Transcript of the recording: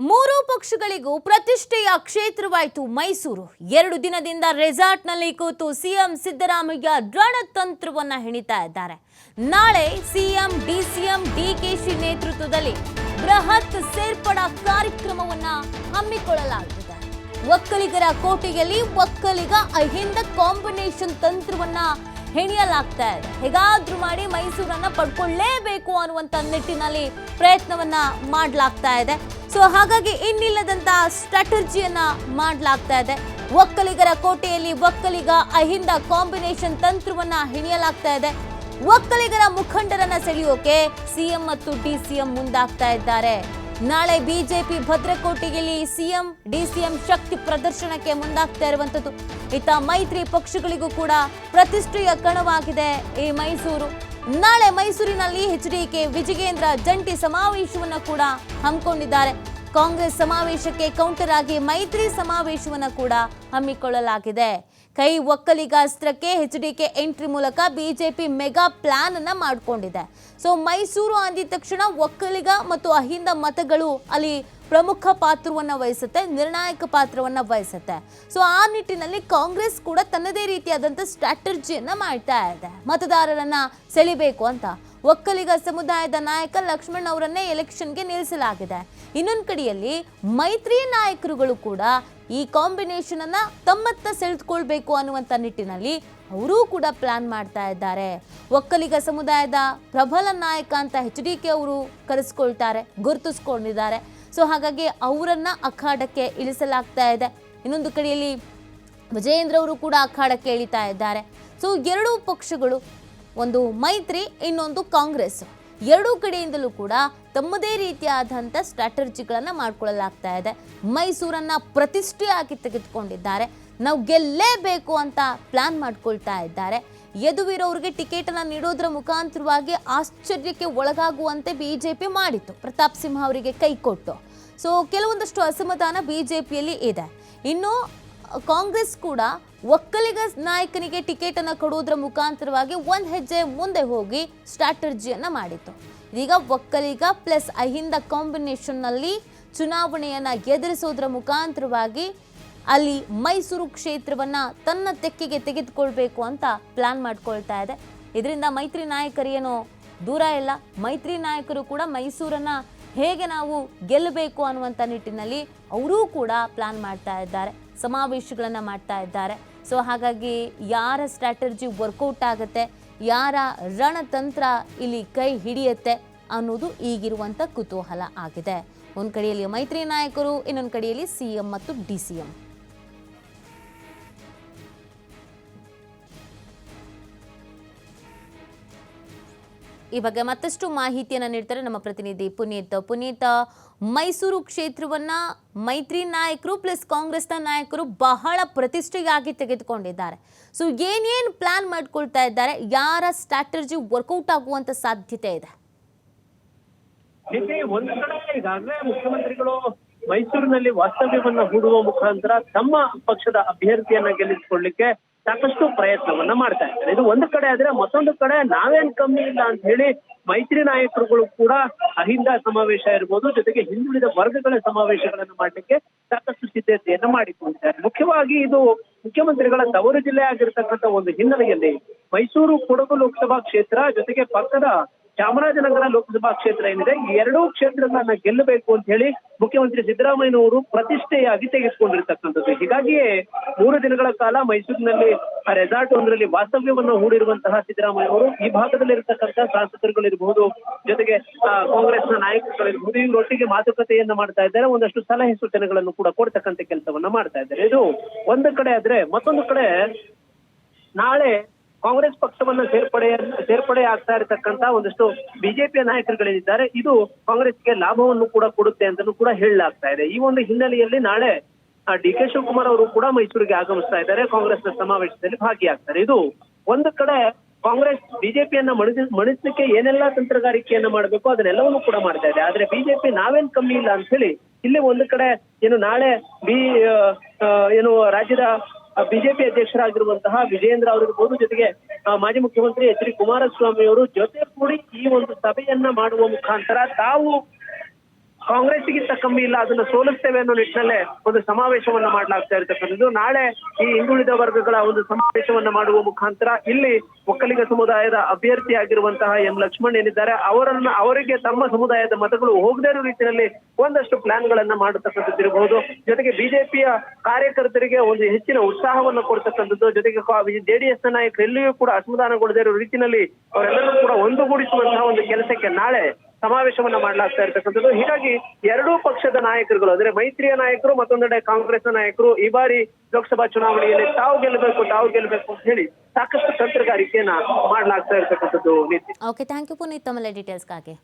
ಮೂರೂ ಪಕ್ಷಗಳಿಗೂ ಪ್ರತಿಷ್ಠೆಯ ಕ್ಷೇತ್ರವಾಯಿತು ಮೈಸೂರು. ಎರಡು ದಿನದಿಂದ ರೆಸಾರ್ಟ್ನಲ್ಲಿ ಕೂತು ಸಿಎಂ ಸಿದ್ದರಾಮಯ್ಯ ರಣತಂತ್ರವನ್ನ ಹೆಣಿತಾ ಇದ್ದಾರೆ. ನಾಳೆ ಸಿಎಂ, ಡಿಸಿಎಂ, ಡಿಕೆಶಿ ನೇತೃತ್ವದಲ್ಲಿ ಬೃಹತ್ ಸೇರ್ಪಡಾ ಕಾರ್ಯಕ್ರಮವನ್ನ ಹಮ್ಮಿಕೊಳ್ಳಲಾಗಿದೆ ಒಕ್ಕಲಿಗರ ಕೋಟೆಯಲ್ಲಿ ಒಕ್ಕಲಿಗ ಅಹಿಂದ ಕಾಂಬಿನೇಷನ್ ತಂತ್ರವನ್ನ ಹೆಣಿಯಲಾಗ್ತಾ ಇದೆ. ಹೇಗಾದ್ರೂ ಮಾಡಿ ಮೈಸೂರನ್ನ ಪಡ್ಕೊಳ್ಳೇಬೇಕು ಅನ್ನುವಂತ ನಿಟ್ಟಿನಲ್ಲಿ ಪ್ರಯತ್ನವನ್ನ ಮಾಡಲಾಗ್ತಾ ಇದೆ. ಸೊ ಹಾಗಾಗಿ ಇನ್ನಿಲ್ಲದಂತ ಸ್ಟ್ರಾಟಜಿಯನ್ನ ಮಾಡಲಾಗ್ತಾ ಇದೆ. ಒಕ್ಕಲಿಗರ ಕೋಟೆಯಲ್ಲಿ ಒಕ್ಕಲಿಗ ಅಹಿಂದ ಕಾಂಬಿನೇಷನ್ ತಂತ್ರವನ್ನ ಹೆಣಿಯಲಾಗ್ತಾ ಇದೆ. ಒಕ್ಕಲಿಗರ ಮುಖಂಡರನ್ನ ಸೆಳೆಯೋಕೆ ಸಿಎಂ ಮತ್ತು ಡಿಸಿಎಂ ಮುಂದಾಗ್ತಾ ಇದ್ದಾರೆ. ನಾಳೆ ಬಿಜೆಪಿ ಭದ್ರಕೋಟೆಯಲ್ಲಿ ಸಿಎಂ, ಡಿಸಿಎಂ ಶಕ್ತಿ ಪ್ರದರ್ಶನಕ್ಕೆ ಮುಂದಾಗ್ತಾ ಇರುವಂತದ್ದು ಇತ್ತ ಮೈತ್ರಿ ಪಕ್ಷಗಳಿಗೂ ಕೂಡ ಪ್ರತಿಷ್ಠೆಯ ಕಣವಾಗಿದೆ ಈ ಮೈಸೂರು. ನಾಳೆ ಮೈಸೂರಿನಲ್ಲಿ ಎಚ್ ಎಚ್ಡಿಕೆ ವಿಜಯೇಂದ್ರ ಜಂಟಿ ಸಮಾವೇಶವನ್ನು ಕೂಡ ಹಮ್ಮಿಕೊಂಡಿದ್ದಾರೆ. ಕಾಂಗ್ರೆಸ್ ಸಮಾವೇಶಕ್ಕೆ ಕೌಂಟರ್ ಆಗಿ ಮೈತ್ರಿ ಸಮಾವೇಶವನ್ನು ಕೂಡ ಹಮ್ಮಿಕೊಳ್ಳಲಾಗಿದೆ. ಕೈ ಒಕ್ಕಲಿಗ ಅಸ್ತ್ರಕ್ಕೆ ಕೆ ಎಂಟ್ರಿ ಮೂಲಕ ಬಿಜೆಪಿ ಮೆಗಾ ಪ್ಲಾನ್ ಅನ್ನ ಮಾಡಿಕೊಂಡಿದೆ. ಸೊ ಮೈಸೂರು ಅಂದಿದ ತಕ್ಷಣ ಒಕ್ಕಲಿಗ ಮತ್ತು ಅಹಿಂದ ಮತಗಳು ಅಲ್ಲಿ ಪ್ರಮುಖ ಪಾತ್ರವನ್ನು ವಹಿಸುತ್ತೆ, ನಿರ್ಣಾಯಕ ಪಾತ್ರವನ್ನು ವಹಿಸುತ್ತೆ. ಸೊ ಆ ನಿಟ್ಟಿನಲ್ಲಿ ಕಾಂಗ್ರೆಸ್ ಕೂಡ ತನ್ನದೇ ರೀತಿಯಾದಂಥ ಸ್ಟ್ರಾಟಜಿಯನ್ನು ಮಾಡ್ತಾ ಇದೆ. ಮತದಾರರನ್ನ ಸೆಳಿಬೇಕು ಅಂತ. ಒಕ್ಕಲಿಗ ಸಮುದಾಯದ ನಾಯಕ ಲಕ್ಷ್ಮಣ್ ಅವರನ್ನೇ ಎಲೆಕ್ಷನ್ಗೆ ನಿಲ್ಲಿಸಲಾಗಿದೆ. ಇನ್ನೊಂದು ಕಡೆಯಲ್ಲಿ ಮೈತ್ರಿ ನಾಯಕರುಗಳು ಕೂಡ ಈ ಕಾಂಬಿನೇಷನ್ ಅನ್ನ ತಮ್ಮತ್ತ ಸೆಳೆದುಕೊಳ್ಬೇಕು ಅನ್ನುವಂಥ ನಿಟ್ಟಿನಲ್ಲಿ ಅವರೂ ಕೂಡ ಪ್ಲಾನ್ ಮಾಡ್ತಾ ಇದ್ದಾರೆ. ಒಕ್ಕಲಿಗ ಸಮುದಾಯದ ಪ್ರಬಲ ನಾಯಕ ಅಂತ ಹೆಚ್ ಡಿ ಕೆ ಅವರು ಕರೆಸ್ಕೊಳ್ತಾರೆ, ಗುರುತಿಸ್ಕೊಂಡಿದ್ದಾರೆ. ಸೊ ಹಾಗಾಗಿ ಅವರನ್ನ ಅಖಾಡಕ್ಕೆ ಇಳಿಸಲಾಗ್ತಾ ಇದೆ. ಇನ್ನೊಂದು ಕಡೆಯಲ್ಲಿ ವಿಜಯೇಂದ್ರ ಅವರು ಕೂಡ ಅಖಾಡಕ್ಕೆ ಇಳಿತಾ ಇದ್ದಾರೆ. ಸೊ ಎರಡೂ ಪಕ್ಷಗಳು ಒಂದು ಮೈತ್ರಿ, ಇನ್ನೊಂದು ಕಾಂಗ್ರೆಸ್. ಎರಡೂ ಕಡೆಯಿಂದಲೂ ಕೂಡ ತಮ್ಮದೇ ರೀತಿಯಾದಂಥ ಸ್ಟ್ರಾಟಜಿಗಳನ್ನು ಮಾಡ್ಕೊಳ್ಳಲಾಗ್ತಾ ಇದೆ. ಮೈಸೂರನ್ನು ಪ್ರತಿಷ್ಠೆಯಾಗಿ ತೆಗೆದುಕೊಂಡಿದ್ದಾರೆ. ನಾವು ಗೆಲ್ಲೇಬೇಕು ಅಂತ ಪ್ಲಾನ್ ಮಾಡ್ಕೊಳ್ತಾ ಇದ್ದಾರೆ. ಯದುವೀರವ್ರಿಗೆ ಟಿಕೆಟನ್ನು ನೀಡೋದ್ರ ಮುಖಾಂತರವಾಗಿ ಆಶ್ಚರ್ಯಕ್ಕೆ ಒಳಗಾಗುವಂತೆ ಬಿ ಜೆ ಪಿ ಮಾಡಿತ್ತು. ಪ್ರತಾಪ್ ಸಿಂಹ ಅವರಿಗೆ ಕೈ ಕೊಟ್ಟು. ಸೊ ಕೆಲವೊಂದಷ್ಟು ಅಸಮಾಧಾನ ಪಿಯಲ್ಲಿ ಇದೆ. ಇನ್ನು ಕಾಂಗ್ರೆಸ್ ಕೂಡ ಒಕ್ಕಲಿಗ ನಾಯಕನಿಗೆ ಟಿಕೆಟ್ ಅನ್ನು ಕೊಡುವುದರ ಮುಖಾಂತರವಾಗಿ ಒಂದು ಹೆಜ್ಜೆ ಮುಂದೆ ಹೋಗಿ ಸ್ಟ್ರಾಟಜಿಯನ್ನ ಮಾಡಿತ್ತು. ಇದೀಗ ಒಕ್ಕಲಿಗ ಪ್ಲಸ್ ಅಹಿಂದ ಕಾಂಬಿನೇಷನ್ನಲ್ಲಿ ಚುನಾವಣೆಯನ್ನ ಎದುರಿಸೋದ್ರ ಮುಖಾಂತರವಾಗಿ ಅಲ್ಲಿ ಮೈಸೂರು ಕ್ಷೇತ್ರವನ್ನ ತನ್ನ ತೆಕ್ಕೆಗೆ ತೆಗೆದುಕೊಳ್ಬೇಕು ಅಂತ ಪ್ಲಾನ್ ಮಾಡ್ಕೊಳ್ತಾ ಇದೆ. ಇದರಿಂದ ಮೈತ್ರಿ ನಾಯಕರೇನು ದೂರ ಇಲ್ಲ. ಮೈತ್ರಿ ನಾಯಕರು ಕೂಡ ಮೈಸೂರನ್ನ ಹೇಗೆ ನಾವು ಗೆಲ್ಲಬೇಕು ಅನ್ನುವಂಥ ನಿಟ್ಟಿನಲ್ಲಿ ಅವರೂ ಕೂಡ ಪ್ಲಾನ್ ಮಾಡ್ತಾ ಇದ್ದಾರೆ. ಸಮಾವೇಶಗಳನ್ನು ಮಾಡ್ತಾ ಇದ್ದಾರೆ. ಸೊ ಹಾಗಾಗಿ ಯಾರ ಸ್ಟ್ರಾಟರ್ಜಿ ವರ್ಕೌಟ್ ಆಗುತ್ತೆ, ಯಾರ ರಣತಂತ್ರ ಇಲ್ಲಿ ಕೈ ಹಿಡಿಯುತ್ತೆ ಅನ್ನೋದು ಈಗಿರುವಂಥ ಕುತೂಹಲ ಆಗಿದೆ. ಒಂದು ಕಡೆಯಲ್ಲಿ ಮೈತ್ರಿ ನಾಯಕರು, ಇನ್ನೊಂದು ಕಡೆಯಲ್ಲಿ ಸಿ ಎಂ ಮತ್ತು ಡಿ ಸಿ ಎಂ ಈ ಬಗ್ಗೆ ಮತ್ತಷ್ಟು ಮಾಹಿತಿಯನ್ನು ನೀಡ್ತಾರೆ ನಮ್ಮ ಪ್ರತಿನಿಧಿ ಪುನೀತ್. ಪುನೀತ್, ಮೈಸೂರು ಕ್ಷೇತ್ರವನ್ನ ಮೈತ್ರಿ ನಾಯಕರು ಪ್ಲಸ್ ಕಾಂಗ್ರೆಸ್ನ ನಾಯಕರು ಬಹಳ ಪ್ರತಿಷ್ಠೆಯಾಗಿ ತೆಗೆದುಕೊಂಡಿದ್ದಾರೆ. ಸೊ ಏನೇನು ಪ್ಲಾನ್ ಮಾಡ್ಕೊಳ್ತಾ ಇದ್ದಾರೆ? ಯಾರ ಸ್ಟ್ರಾಟಜಿ ವರ್ಕೌಟ್ ಆಗುವಂತ ಸಾಧ್ಯತೆ ಇದೆ? ಮುಖ್ಯಮಂತ್ರಿಗಳು ಮೈಸೂರಿನಲ್ಲಿ ವಾಸ್ತವ್ಯವನ್ನು ಹೂಡುವ ಮುಖಾಂತರ ತಮ್ಮ ಪಕ್ಷದ ಅಭ್ಯರ್ಥಿಯನ್ನ ಗೆಲ್ಲಿಸಿಕೊಳ್ಳಿಕ್ಕೆ ಸಾಕಷ್ಟು ಪ್ರಯತ್ನವನ್ನ ಮಾಡ್ತಾ ಇದ್ದಾರೆ. ಇದು ಒಂದು ಕಡೆ ಆದ್ರೆ ಮತ್ತೊಂದು ಕಡೆ ನಾವೇನ್ ಕಮ್ಮಿ ಇಲ್ಲ ಅಂತ ಹೇಳಿ ಮೈತ್ರಿ ನಾಯಕರುಗಳು ಕೂಡ ಅಹಿಂದ ಸಮಾವೇಶ ಇರ್ಬೋದು, ಜೊತೆಗೆ ಹಿಂದುಳಿದ ವರ್ಗಗಳ ಸಮಾವೇಶಗಳನ್ನು ಮಾಡಲಿಕ್ಕೆ ಸಾಕಷ್ಟು ಸಿದ್ಧತೆಯನ್ನು ಮಾಡಿಕೊಂಡಿದ್ದಾರೆ. ಮುಖ್ಯವಾಗಿ ಇದು ಮುಖ್ಯಮಂತ್ರಿಗಳ ತವರು ಜಿಲ್ಲೆ ಆಗಿರ್ತಕ್ಕಂಥ ಒಂದು ಹಿನ್ನೆಲೆಯಲ್ಲಿ ಮೈಸೂರು ಕೊಡಗು ಲೋಕಸಭಾ ಕ್ಷೇತ್ರ ಜೊತೆಗೆ ಪಕ್ಕದ ಚಾಮರಾಜನಗರ ಲೋಕಸಭಾ ಕ್ಷೇತ್ರ ಏನಿದೆ ಈ ಎರಡೂ ಕ್ಷೇತ್ರಗಳನ್ನ ಗೆಲ್ಲಬೇಕು ಅಂತ ಹೇಳಿ ಮುಖ್ಯಮಂತ್ರಿ ಸಿದ್ದರಾಮಯ್ಯನವರು ಪ್ರತಿಷ್ಠೆಯಾಗಿ ತೆಗೆದುಕೊಂಡಿರ್ತಕ್ಕಂಥದ್ದು ಹೀಗಾಗಿಯೇ ಮೂರು ದಿನಗಳ ಕಾಲ ಮೈಸೂರಿನಲ್ಲಿ ರೆಸಾರ್ಟ್ ಒಂದರಲ್ಲಿ ವಾಸ್ತವ್ಯವನ್ನು ಹೂಡಿರುವಂತಹ ಸಿದ್ದರಾಮಯ್ಯನವರು ಈ ಭಾಗದಲ್ಲಿರ್ತಕ್ಕಂಥ ಶಾಸಕರುಗಳಿರಬಹುದು ಜೊತೆಗೆ ಆ, ಕಾಂಗ್ರೆಸ್ನ ನಾಯಕರುಗಳಿರಬಹುದು ಇವರೊಟ್ಟಿಗೆ ಮಾತುಕತೆಯನ್ನ ಮಾಡ್ತಾ ಇದ್ದಾರೆ ಒಂದಷ್ಟು ಸಲಹೆ ಸೂಚನೆಗಳನ್ನು ಕೂಡ ಕೊಡ್ತಕ್ಕಂಥ ಕೆಲಸವನ್ನ ಮಾಡ್ತಾ ಇದ್ದಾರೆ. ಇದು ಒಂದು ಕಡೆ ಆದ್ರೆ ಮತ್ತೊಂದು ಕಡೆ ನಾಳೆ ಕಾಂಗ್ರೆಸ್ ಪಕ್ಷವನ್ನ ಸೇರ್ಪಡೆ ಸೇರ್ಪಡೆ ಆಗ್ತಾ ಇರತಕ್ಕಂತ ಒಂದಷ್ಟು ಬಿಜೆಪಿಯ ನಾಯಕರುಗಳೇನಿದ್ದಾರೆ ಇದು ಕಾಂಗ್ರೆಸ್ಗೆ ಲಾಭವನ್ನು ಕೂಡ ಕೊಡುತ್ತೆ ಅಂತಲೂ ಕೂಡ ಹೇಳಲಾಗ್ತಾ ಇದೆ. ಈ ಒಂದು ಹಿನ್ನೆಲೆಯಲ್ಲಿ ನಾಳೆ ಡಿ ಕೆ ಶಿವಕುಮಾರ್ ಅವರು ಕೂಡ ಮೈಸೂರಿಗೆ ಆಗಮಿಸ್ತಾ ಇದ್ದಾರೆ. ಕಾಂಗ್ರೆಸ್ನ ಸಮಾವೇಶದಲ್ಲಿ ಭಾಗಿಯಾಗ್ತಾರೆ. ಇದು ಒಂದು ಕಡೆ ಕಾಂಗ್ರೆಸ್ ಬಿಜೆಪಿಯನ್ನ ಮಣಿಸ ಮಣಿಸ್ಲಿಕ್ಕೆ ಏನೆಲ್ಲಾ ತಂತ್ರಗಾರಿಕೆಯನ್ನ ಮಾಡಬೇಕು ಅದನ್ನೆಲ್ಲವನ್ನು ಕೂಡ ಮಾಡ್ತಾ ಇದೆ. ಆದ್ರೆ ಬಿಜೆಪಿ ನಾವೇನ್ ಕಮ್ಮಿ ಇಲ್ಲ ಅಂತ ಹೇಳಿ ಇಲ್ಲಿ ಒಂದು ಕಡೆ ಏನು ನಾಳೆ ಬಿ ಏನು ರಾಜ್ಯದ ಬಿಜೆಪಿ ಅಧ್ಯಕ್ಷರಾಗಿರುವಂತಹ ವಿಜಯೇಂದ್ರ ಅವರಿರ್ಬೋದು, ಜೊತೆಗೆ ಮಾಜಿ ಮುಖ್ಯಮಂತ್ರಿ ಎಚ್ ಡಿ ಕುಮಾರಸ್ವಾಮಿ ಅವರು ಜೊತೆ ಕೂಡಿ ಈ ಒಂದು ಸಭೆಯನ್ನ ಮಾಡುವ ಮುಖಾಂತರ ತಾವು ಕಾಂಗ್ರೆಸ್ಗಿಂತ ಕಮ್ಮಿ ಇಲ್ಲ, ಅದನ್ನ ಸೋಲಿಸ್ತೇವೆ ಅನ್ನೋ ನಿಟ್ಟಿನಲ್ಲೇ ಒಂದು ಸಮಾವೇಶವನ್ನ ಮಾಡಲಾಗ್ತಾ ಇರತಕ್ಕಂಥದ್ದು. ನಾಳೆ ಈ ಹಿಂದುಳಿದ ವರ್ಗಗಳ ಒಂದು ಸಮಾವೇಶವನ್ನ ಮಾಡುವ ಮುಖಾಂತರ ಇಲ್ಲಿ ಒಕ್ಕಲಿಗ ಸಮುದಾಯದ ಅಭ್ಯರ್ಥಿಯಾಗಿರುವಂತಹ ಎಂ ಲಕ್ಷ್ಮಣ್ ಏನಿದ್ದಾರೆ, ಅವರನ್ನ, ಅವರಿಗೆ ತಮ್ಮ ಸಮುದಾಯದ ಮತಗಳು ಹೋಗದೇ ಇರೋ ರೀತಿಯಲ್ಲಿ ಒಂದಷ್ಟು ಪ್ಲಾನ್ ಗಳನ್ನ ಮಾಡತಕ್ಕಂಥದ್ದು ಇರಬಹುದು. ಜೊತೆಗೆ ಬಿಜೆಪಿಯ ಕಾರ್ಯಕರ್ತರಿಗೆ ಒಂದು ಹೆಚ್ಚಿನ ಉತ್ಸಾಹವನ್ನು ಕೊಡ್ತಕ್ಕಂಥದ್ದು, ಜೊತೆಗೆ ಜೆಡಿಎಸ್ನ ನಾಯಕರು ಎಲ್ಲಿಯೂ ಕೂಡ ಅಸಮಾಧಾನಗೊಳ್ಳದೇ ಇರೋ ರೀತಿಯಲ್ಲಿ ಅವರೆಲ್ಲರೂ ಕೂಡ ಒಂದುಗೂಡಿಸುವಂತಹ ಒಂದು ಕೆಲಸಕ್ಕೆ ನಾಳೆ ಸಮಾವೇಶವನ್ನ ಮಾಡಲಾಗ್ತಾ ಇರ್ತಕ್ಕಂಥದ್ದು. ಹೀಗಾಗಿ ಎರಡೂ ಪಕ್ಷದ ನಾಯಕರುಗಳು, ಅಂದ್ರೆ ಮೈತ್ರಿಯ ನಾಯಕರು ಮತ್ತೊಂದೆಡೆ ಕಾಂಗ್ರೆಸ್ನ ನಾಯಕರು ಈ ಬಾರಿ ಲೋಕಸಭಾ ಚುನಾವಣೆಯಲ್ಲಿ ತಾವು ಗೆಲ್ಲಬೇಕು ತಾವು ಗೆಲ್ಲಬೇಕು ಅಂತ ಹೇಳಿ ಸಾಕಷ್ಟು ತಂತ್ರಗಾರಿಕೆಯನ್ನ ಮಾಡಲಾಗ್ತಾ ಇರ್ತಕ್ಕಂಥದ್ದು ಓಕೆ ಥ್ಯಾಂಕ್ ಯು ಪುನೀತ್. ತಮ್ಮೆಲ್ಲ ಡೀಟೇಲ್ಸ್ಗಾಗಿ